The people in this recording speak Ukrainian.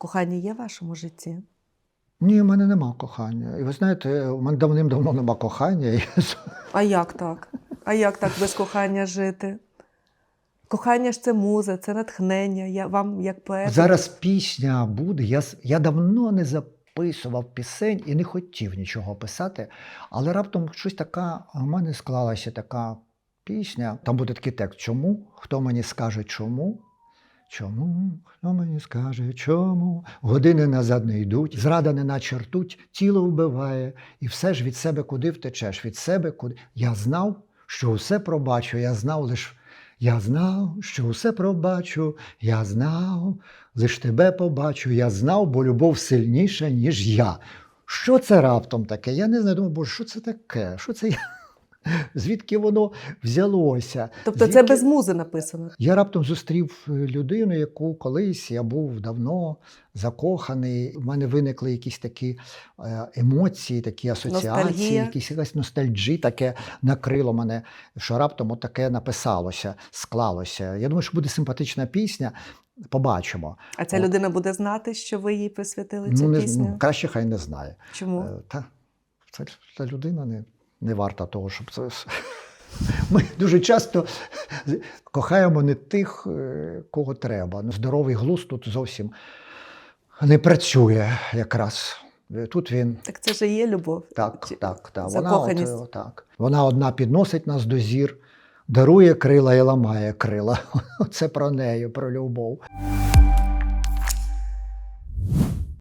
Кохання є в вашому житті? Ні, в мене нема кохання. І ви знаєте, у мене давним-давно нема кохання. А як так? А як так без кохання жити? Кохання ж це муза, це натхнення. Я вам як поет. Зараз пісня буде. Я, я давно не записував пісень і не хотів нічого писати, але раптом щось така, у мене склалася така пісня. Там буде такий текст. Чому? Хто мені скаже чому? Чому? Хто мені скаже, чому? Години назад не йдуть, зрада не наче ртуть, тіло вбиває, і все ж від себе куди втечеш? Від себе куди. Я знав, що усе пробачу, я знав лиш. Я знав, що усе пробачу, я знав, лиш тебе побачу, я знав, бо любов сильніша, ніж я. Що це раптом таке? Я не знаю, думаю, боже, що це таке? Що це я? Звідки воно взялося? Тобто це без музи написано. я раптом зустрів е, людину, яку колись я був давно закоханий. У мене виникли якісь такі е, емоції, такі асоціації, Ностальгія. якісь якась ностальджі, таке накрило мене, що раптом от таке написалося, склалося. Я думаю, що буде симпатична пісня. Побачимо. А ця От. людина буде знати, що ви їй присвятили цю Ну, не, пісню. ну, краще хай не знає. Чому? Е, Та, ця людина не, не варта того, щоб це. Ми дуже часто кохаємо не тих, е, кого треба. Здоровий глузд тут зовсім не працює якраз. Е, Тут він Так це ж є любов. так, Чи- так, так. Вона, от, так. Вона одна підносить нас до зір, дарує крила і ламає крила. Це про неї, про любов.